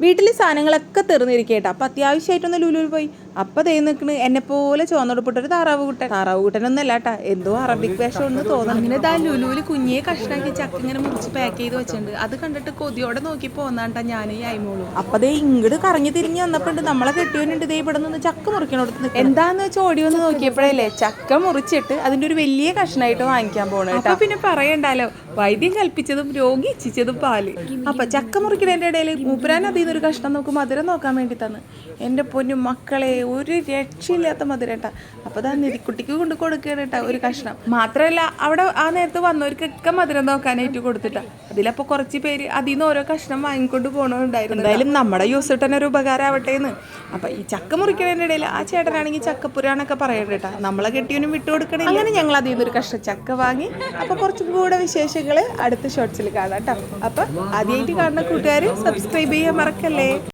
വീട്ടിൽ സാധനങ്ങളൊക്കെ തീർന്നിരിക്കട്ടെ അപ്പം അത്യാവശ്യമായിട്ടൊന്ന് ലുലുവിൽ പോയി അപ്പം ദേ നിൽക്കണ് എന്നെ പോലെ ചുവന്നൊടുപ്പിട്ടൊരു താറാവ് കുട്ടൻ. താറാവ് കുട്ടനൊന്നല്ല കേട്ടാ എന്തോ അറബിക് വേഷം ഒന്ന് തോന്നുന്നു അങ്ങനെ ദാ ലുലുവിൽ കുഞ്ഞിയെ കഷ്ണാക്കി ചക്ക ഇങ്ങനെ മുറിച്ച് പാക്ക് ചെയ്ത് വെച്ചിട്ടുണ്ട്. അത് കണ്ടിട്ട് കൊതിയോടെ നോക്കി പോന്നാട്ടാ ഞാൻ ഈ അയിമോളും. അപ്പൊ ദേ ഇങ്ങോട്ട് കറങ്ങി തിരിഞ്ഞ് വന്നപ്പോണ്ട് നമ്മളെ കെട്ടിയോണ്ട് ദേ ഇവിടെ നിന്ന് ചക്ക മുറിക്കണോടത്ത് എന്താന്ന് വെച്ചാൽ ഓടി വന്ന് നോക്കിയപ്പോഴല്ലേ ചക്ക മുറിച്ചിട്ട് അതിന്റെ ഒരു വലിയ കഷ്ണമായിട്ട് വാങ്ങിക്കാൻ പോണേ അപ്പൊ പിന്നെ പറയണ്ടല്ലോ വൈദ്യം കൽപ്പിച്ചതും രോഗി ഇച്ഛിച്ചതും പാൽ. അപ്പൊ ചക്ക മുറിക്കണേന്റെ ഇടയിൽ മൂപ്പരാൻ അതിൽ നിന്നൊരു കഷ്ണം നോക്കും മധുരം നോക്കാൻ വേണ്ടി തന്ന് എന്റെ പൊന്നു മക്കളെ ഒരു രക്ഷയില്ലാത്ത മധുരട്ടാ. അപ്പൊ ദാ നിധിക്കുട്ടിക്ക് കൊണ്ട് കൊടുക്കുകയാണ് കേട്ടാ ഒരു കഷ്ണം. മാത്രമല്ല അവിടെ ആ നേരത്ത് വന്നവർക്കൊക്കെ മധുരം നോക്കാനായിട്ട് കൊടുത്തിട്ടാ. അതിലപ്പോ കുറച്ച് പേര് അതിൽ നിന്ന് ഓരോ കഷ്ണം വാങ്ങിക്കൊണ്ട് പോകണുണ്ടായിരുന്നു എന്തായാലും നമ്മുടെ യൂസ് കിട്ടാൻ ഒരു ഉപകാരം ആവട്ടെ എന്ന് അപ്പൊ ഈ ചക്ക മുറിക്കണതിന്റെ ഇടയിൽ ആ ചേട്ടനാണെങ്കിൽ ചക്കപ്പുരാണൊക്കെ പറയണ്ട കേട്ടാ നമ്മളെ കെട്ടിയൊന്നും വിട്ടു കൊടുക്കണേ അങ്ങനെ ഞങ്ങൾ അതിൽ നിന്ന് ഒരു കഷ്ണം ചക്ക വാങ്ങി. അപ്പൊ കുറച്ചും കൂടെ വിശേഷങ്ങൾ അടുത്ത ഷോർട്സിൽ കാണാം കേട്ടോ അപ്പൊ ആദ്യമായിട്ട് കാണുന്ന കൂട്ടുകാർ സബ്സ്ക്രൈബ് ചെയ്യാൻ മറക്കല്ലേ?